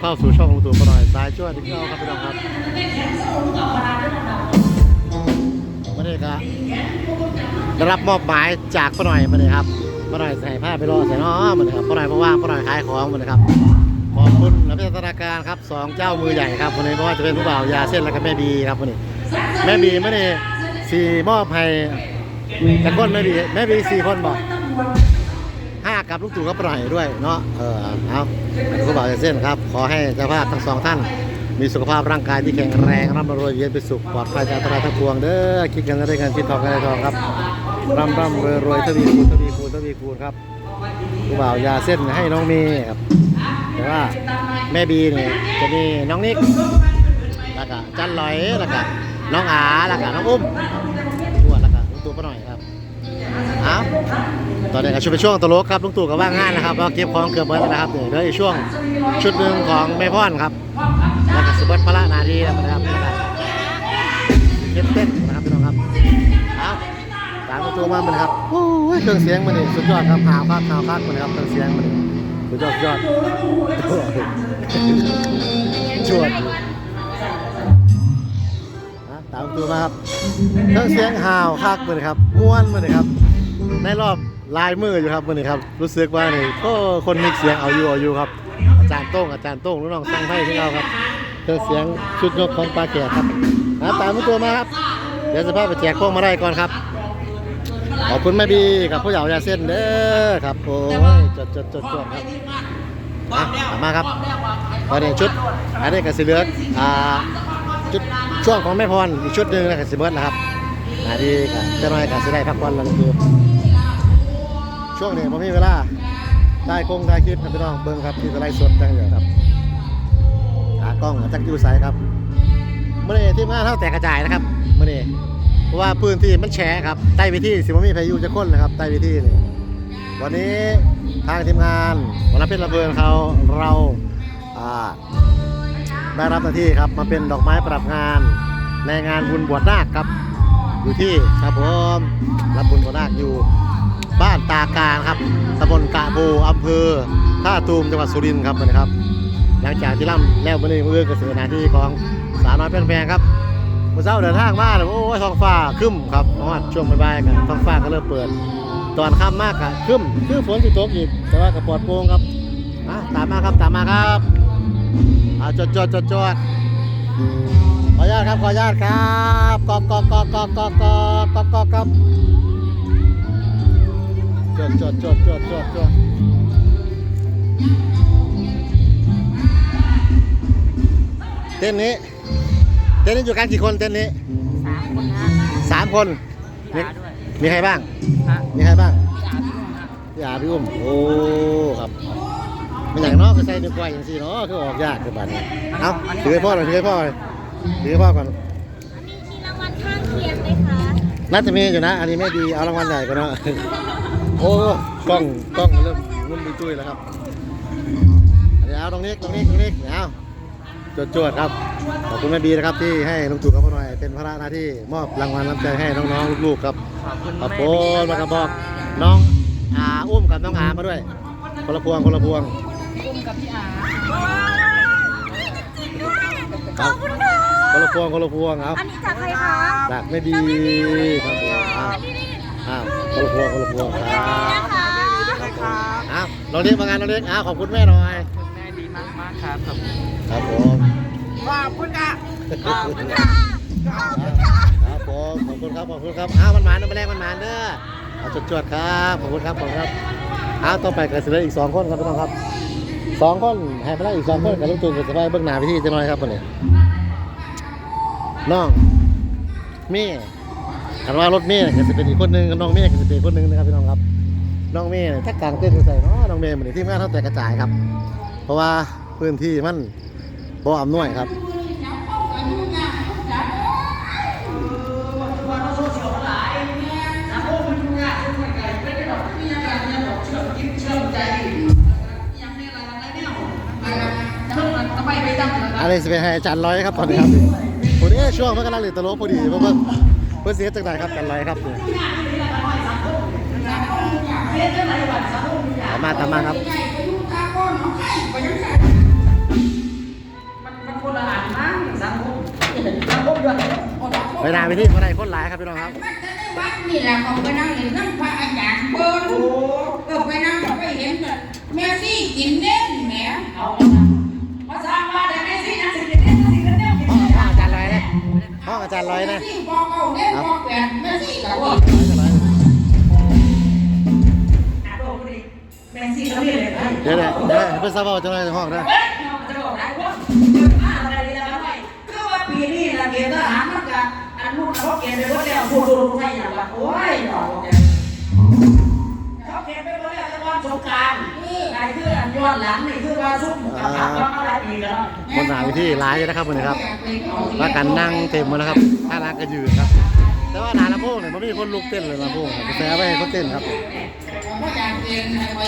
เข้าสู่ช่องลุงตู่ปหน่อยสายช่วยที่เข้าครับพี่น้องครับมาเลยครับได้รับมอบหมายจากป้าหน่อยมาเลยครับป้าหน่อยใส่ผ้าไปรอใส่น้อมาเลยครับป้าหน่อยว่างๆป้าหน่อยขายของมาเลยครับขอบคุณและพิจารณาการครับสองเจ้ามือใหญ่ครับวันนี้ไม่ว่าจะเป็นผู้บ่าวยาเส้นและก็แม่บีครับวันนี้แม่บีไม่ได้สี่มอบให้แต่คนแม่บีแม่บีสี่คนบอกห้า กับลูกตู่ก็ปล่อยด้วยเนาะเออเอาก็บอกเส้นครับ ขอให้เจ้าภาพทั้งสองท่าน มีสุขภาพร่างกายที่แข็งแรงร่ำรวยเย็นเป็นสุขปลอดภัยจากอันตรายทั้งปวงเด้อคิดกันได้เงินคิดทองกันได้ทองครับร่ำร่ำรวยรวยทวีคูณทวีคูณทวีคูณครับผู้บ่าวยาเส้นให้น้องเมย์ครับแต่ว่าแม่บีเนี่ยจะมีน้องนิกแล้วก็จันลอยแล้วก็น้องอาแล้วก็น้องอุ้มตัวแล้วก็ลูกตู่ก็หน่อยครับ เอาตอนนี้ก็ช่วงเป็นช่วงตลกครับลุงตู่ก็ว่างงานนะครับก็เก็บของเกือบเบิดแล้วนะครับเดี๋ยวเหลืออีกช่วงชุดหนึ่งของแม่พ่อนครับแล้วก็สเบิร์ตพระนาทีนะครับนะครับเก็บเต้นนะครับพี่น้องครับเอาตามลุงตู่มาเหมือนครับโอ้ยเครื่องเสียงมันนี่สุดยอดครับหาวคาดหาวคาดมันครับเครื่องเสียงมันสุดยอดสุดยอดจวดอยู่อะตามลุงตู่มาครับเครื่องเสียงหาวคักมือนครับม้วนมือนครับ ในรอบลายมืออยู่ครับมือนี่ครับ รู้สึกว่านี่ก็คนมิกเสียงเอาอยู่เอาอยู่ครับ อาจารย์โต้งอาจารย์โต้งลูกน้องสร้างไพ่ที่เราครับเครื่องเสียงชุดยกของปลาแก่ครับนะตามตัวมาครับ เดี๋ยวสภาพไปแจกพวกมาได้ก่อนครับขอบคุณแม่บีกับผู้ใหญ่ยาเส้นเด้อครับโอ้ยจดจดจดจดครับมาครับตอนนี้ชุดอันนี้กับสีเหลืองอ่าจุดช่วงของแม่พรอีกชุดหนึ่งนะครับสิเบิร์ดนะครับนาดีกับเจ้าหน้อยกับสิได้พักผ่อนแล้วก็คือ ช่วงนี้ผมมีเวลาได้คงได้คลิปครับพี่น้องเบิ้งครับที่จะไล่สดจังเลยครับตากล้องจักยูไซครับเมื่อนี้ทีมงานเท่าแตกกระจายนะครับเมื่อนี้เพราะว่าพื้นที่มันแฉะครับใต้วิธีสิบ่มีพายุจะค้นนะครับใต้วิธีนี่วันนี้ทางทีมงานวันเพชรระเบิดเขาเราอ่าได้รับหน้าที่ครับมาเป็นดอกไม้ประดับงานในงานบุญบวชนาคครับอยู่ที่ครับผมรับบุญบวชนาคอยู่ บ้านตาการครับตำบลกะโบอำเภอท่าตูมจังหวัดสุรินทร์ครับนะครับ หลังจากที่ล่ำแล้วมาในเมืองเกษตรนาที่ของสาวน้อยแพงๆครับเมื่อเช้าเดินทางมาเลยโอ้ยท้องฟ้าคึ้มครับนอนช่วงบ่ายๆกันท้องฟ้าก็เริ่มเปิด ตอนค่ำมากครับคึ้มคือฝนสิตกอีกแต่ว่ากระปอดโปงครับอะตามมาครับตามมาครับอาจอดจอดจอดจอดขออนุญาตครับขออนุญาตครับกอกกอกกอกกอกกอกกอกกอกครับ จดจดจดจดจดจดเต้นนี้ เต้นนี้อยู่กันกี่คนเต้นนี้สามคนฮะสามคนพี่มีอาด้วยมีใครบ้างฮะมีใครบ้างพี่อาพี่นุ่มฮะพี่อาพี่อุ้มโอ้ครับเป็นอย่างเน้อก็ใส่นิ้วก้อยอย่างสี่เนาะคือออกยากคือบัดนี้เอาถือให้พ่อหน่อยถือให้พ่อหน่อยถือให้พ่อก่อนมีมีรางวัลข้างเคียงไหมคะน่าจะมีอยู่นะ อันนี้ไม่ดีเอารางวัลใหญ่กว่าเนอะ โอ้กล้องกล้องเริ่มงุ่นตุ้ยๆแล้วครับเดี๋ยวเอาตรงนี้ตรงนี้ตรงนี้เดี๋ยวจวดจวดๆครับขอบคุณแม่บีนะครับที่ให้ลุงตู่กับพ่อหน่อยเป็นพระหน้าที่มอบรางวัลน้ำใจให้น้องๆลูกๆครับขอบคุณขอบแม่คุบีณมากระบอกน้องอาอุ้มกับน้องอามาด้วยคนละพวงคนละพวงอุ้มกับพี่อาขอบคุณค่ะคนละพวงคนละพวงครับอันนี้จากใครคะจากแม่บีครับผม อ้าวอ้าวคนละพวงคนละพวงครับนะคะอ้าวน้องเล็กมางานน้องเล็กอ้าวขอบคุณแม่หน่อยคุณแม่ดีมากมากๆครับขอบคุณครับผมขอบคุณค่ะขอบคุณค่ะขอบคุณค่ะครับผมขอบคุณครับขอบคุณครับอ้าวมันหมานมันแรงมันหมานเด้อเอาจวดๆครับขอบคุณครับขอบคุณครับอ้าวต้องไปกันเสร็จอีกสองคนครับพี่น้องครับสองคนให้มาได้อีกสองคนกับลูกตูนกับสบายเบื้องหน้าพิธีจะน้อยครับวันนี้น้องเมี่ คันว่ารถเมี่ก็จะเป็นอีกคนนึงกับน้องเมี่ก็จะเป็นอีกคนนึงนะครับพี่น้องครับ น้องเมย์ถ้ากลางเต้นใส่เนาะน้องเมย์เหมือนที่งานเท่าแต่กระจายครับ เพราะว่าพื้นที่มันบ่อำนวยครับอะไรสิไปให้อาจารย์ร้อยครับตอนนี้ครับพอดีช่วงเพื่อนกำลังเล่นตลกพอดีเพื่อนเพื่อน เพื่อเสียจากไหนครับกันไรครับเนี่มมาตามมาครับเวลาไปที่คนไหนคนหลายครับพี่น้องครับวัดนี่แหละของไปนั่งเห็นนั่งพระอาจารย์เปิ้ลก็ไปนั่งก็ไปเห็นแม่ซี่กินเล่นแหม ห้องอาจารย์ลอยนะแม่ซี่บอกเอาเล่นบอกแปดแม่ซี่กับว่าแม่ซี่เขาเรียกอะไรเดี๋ยวเดี๋ยวเดี๋ยวเพื่อนทราบว่าจะมาในห้องนะเฮ้ยจะบอกไหนว่าอะไรดีนะไม่คือว่าปีนี้นะเกณฑ์ทหารมันก็อันนู้นเขาเกณฑ์ไปว่าแล้วผู้ดูใช่ยังว่าโอ้ยหนอ ย้อนหลังนี่คือว่าซุ่มกับพักว่าอะไรอีกแล้วคนหนาไปที่หลายอยู่นะครับวันนี้ครับแล้วกันนั่งเต็มหมดแล้วครับท่านั่งก็ยืนครับ แต่ว่าหนาลำโพงเนี่ยมันไม่มีคนลุกเต้นเลยลำโพงครับแต่เอาไว้ให้เขาเต้นครับพระอาจารย์เรียนไป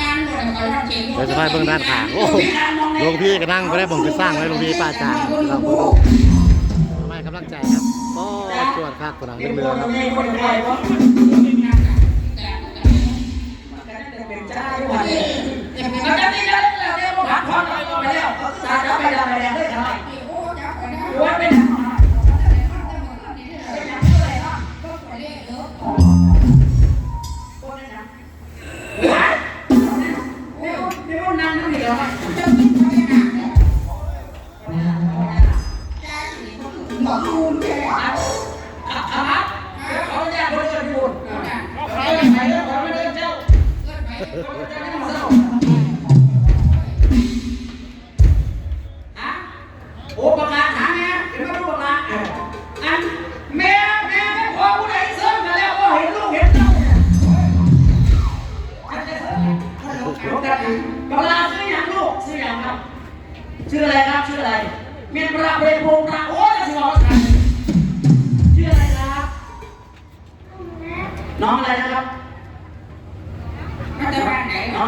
งานหมดแล้วก็เก่งเดี๋ยวจะไปเบื้องด้านขางโอ้โหหลวงพี่ก็นั่งก็ได้ผมจะสร้างไว้หลวงพี่ป้าจางเราก็ดูไม่กำลังใจครับก็จวดครับกระดังเรือครับ มันจะมีเยอะแล้วเนี่ยผมถามพร้อมไปแล้วถามแล้วไปแล้วไปแล้วได้ทำไมวันเป็นว้า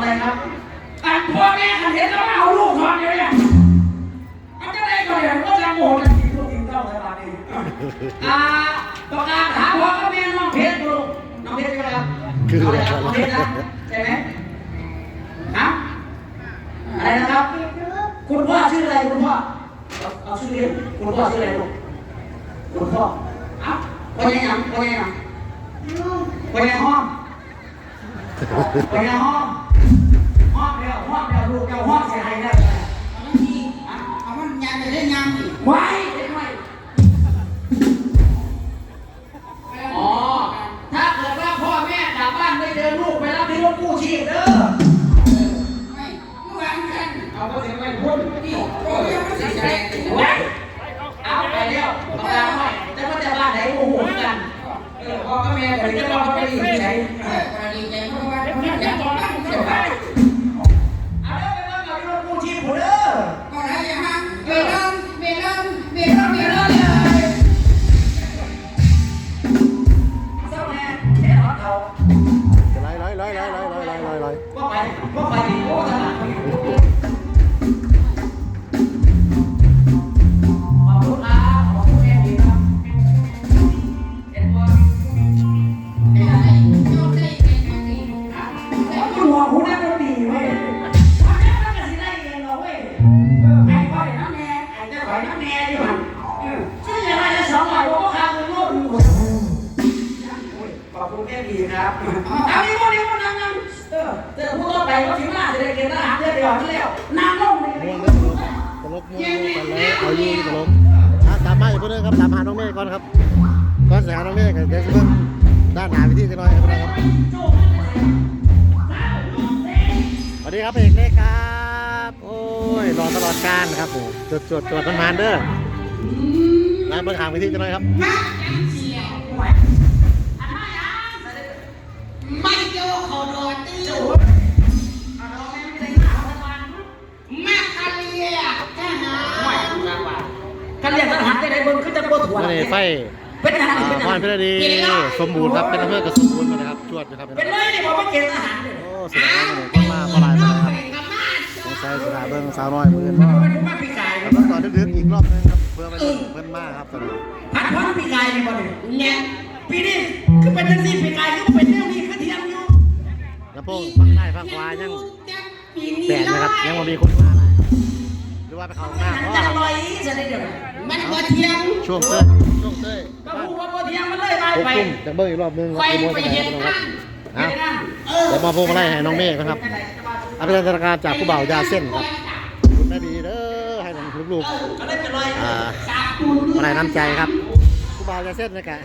องอะไรครับอันพ่อแม่ขันเห็นแล้วเอาลูกทอนเดียวเนี่ยมันจะได้ก่อนอย่างก็จะโง่กันกินลูกกินเต้าสบายดีอ่าประกาศหาพ่อกับแม่น้องเพชรลูกน้องเพชรใช่ไหมครับคือน้องอะไรเพชรนะใช่ไหมฮะอะไรนะครับ คุณพ่อชื่ออะไรคุณพ่อเอาเอาชื่อเรียนคุณพ่อชื่ออะไรลูกคุณพ่อเอ้าพ่อยังยังพ่อยังยังพ่อยังห้องพ่อยังห้อง ลูกเดียวห้องเสียหายได้เอามันมีเอามันยามไปเล่นยามอีกไว้เด็กไม่อ๋อ ถ้าเกิดว่าพ่อแม่กลับบ้านไม่เจอลูกไปรับที่รถกู้ชีพเด้อ ร้อยร้อย ว่าไปว่าไป ด้านหนาไปที่กันหน่อยครับนะครับสวัสดีครับเอกเล็กครับ โอ้ยรอตลอดการครับผมจดจดจดมันมานเด้อร้านเบิ่งหางไปที่กันหน่อยครับไม่เจอขอดอตื้อแม่คาเลียทหารกันเรียนทหารจะได้เบิ่งขึ้นจะโบถั่วมื่อนี้ไฟ เป็นทหารอ่าเป็นทพหารรพิรดี สมบูรณ์ครับเป็นอำเภอกับสมบูรณ์มานะครับจวดอยู่ครับเป็นเลยนี่ผมว่าเกณฑ์ทหารเลยโอ้สุดยอดเลยคนมาพอหลายมาครับสงสัยสถาเบิ่งสาวน้อยมือมันเนาะเป็นผู้มาปีกายแล้วก็ต่อดึกๆอีกรอบนึงครับเพื่อไปเพิ่นมาครับตอนนี้พัดพัดปีกายนี่บ่เนี่ยเนี่ยปีนี้คือเป็นจังซี่ปีกายคือเป็นเรื่องนี้คือเทียมอยู่แล้วพวกฝั่งใต้ฝั่งขวายังแปดนะครับยังบ่มีคนมาหลายค รับรือว่าไปเข้าห้องน้ำเพราะจะว่าลอยจะได้เดี๋ยวมันบ่เที่ยงช่วงเต้ยช่วงเต้ยก็พูดว่าพอเที่ยงมันเลยไปปุ๊บไปตุ้มจังเบิ้งอีกรอบนึงไปกี่โมงไปจะเห็นไหนนั่นนะเดี๋ยวมาพวงมาลัยให้น้องเมฆนะครับอภิธนาการจากผู้บ่าวยาเส้นครับคุณแม่บีเด้อให้ลูกๆก็เลยไปลอยอ่าอะไรน้ำใจครับผู้บ่าวจะเส้นนะครับ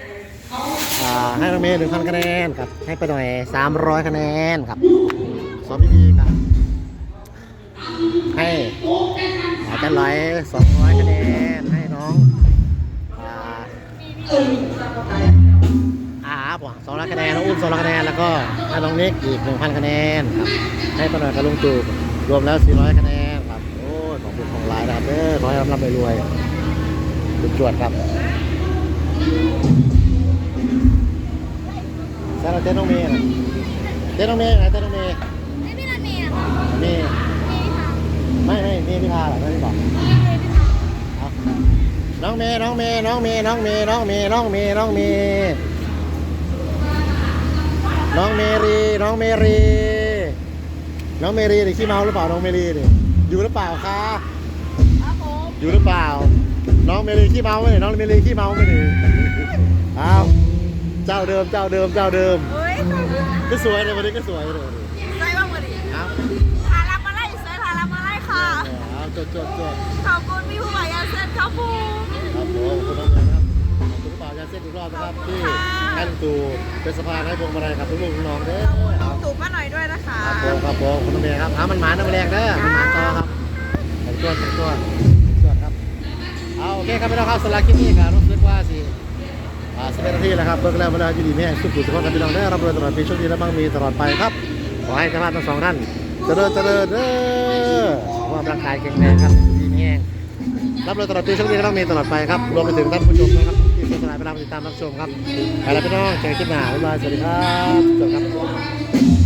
อ่าให้น้องเมย์หนึ่งพันคะแนนครับ ให้ไปหน่อยสามร้อยคะแนนครับสอนพี่ดีครับ ให้ อาจารย์ร้อยสองร้อยคะแนนให้น้องอ่าอาบสองร้อยคะแนนน้องอุ้มสองร้อยคะแนนแล้วก็ให้น้องนิกอีกหนึ่งพันคะแนนครับให้ไปหน่อยกับลุงตู่รวมแล้วสี่ร้อยคะแนนครับโอ้ยขอบคุณของหลายนะครับเด้อขอให้ร่ำรวยๆจุดจวดครับแซนเราเต้นน้องเมย์นะเต้นน้องเมย์ไหนเต้นน้องเมย์ไม่มีอะไรเมย์อะค่ะเมย์เมย์ค่ะ ไม่ไม่เมย์พิธาเหรอไม่ได้บอกน้องเมย์น้องเมย์น้องเมย์น้องเมย์น้องเมย์น้องเมย์น้องเมย์น้องเมรีน้องเมรีน้องเมรีนี่ขี้เมาหรือเปล่าน้องเมรีนี่อยู่หรือเปล่าคะอยู่หรือเปล่า น้องเมลีขี้เมาไหมน้องเมลีขี้เมาไหมเนี่ยอ้าวเจ้าเดิมเจ้าเดิมเจ้าเดิมก็สวยเลยวันนี้ก็สวยเลยใส่บ้างวันนี้ จดจดจดขอบคุณพี่ผู้ใหญ่ยาเส้นครับผมครับผมขอบคุณน้องเงินนะครับขอบคุณเปล่ายาเส้นอีกรอบนะครับที่ให้ลุงตู่เป็นสะพานให้พวงมาลัยกับลูกๆน้องๆเด้อครับตู่ป้าหน่อยด้วยนะคะผมครับผมคุณน้องเมย์ครับเอามันหมาน้ำแรงเด้อมันหมาต่อครับแต่งตัวแต่งตัวแต่งตัวครับเอาโอเคครับพี่น้องครับสำหรับคลิปนี้ครับรู้สึกว่าสิอ่าสิบเอ็ดนาทีแล้วครับเบิกแล้วเวลาอยู่ดีแม่สุขุมสุขภาพกันพี่น้องได้รับรวยตลอดปีโชคดีและมั่งมีตลอดไปครับ ขอให้เจ้าภาพทั้งสองท่านเจริญเจริญเด้อ สุขภาพร่างกายแข็งแรงครับดีแห้งรับรวยตลอดปีโชคดีและมั่งมีตลอดไปครับรวมไปถึงท่านผู้ชมนะครับที่สนายสละเวลามติดตามรับชมครับไปแล้วพี่น้องเจอกันคลิปหน้าบ๊ายบายสวัสดีครับสวัสดีครับ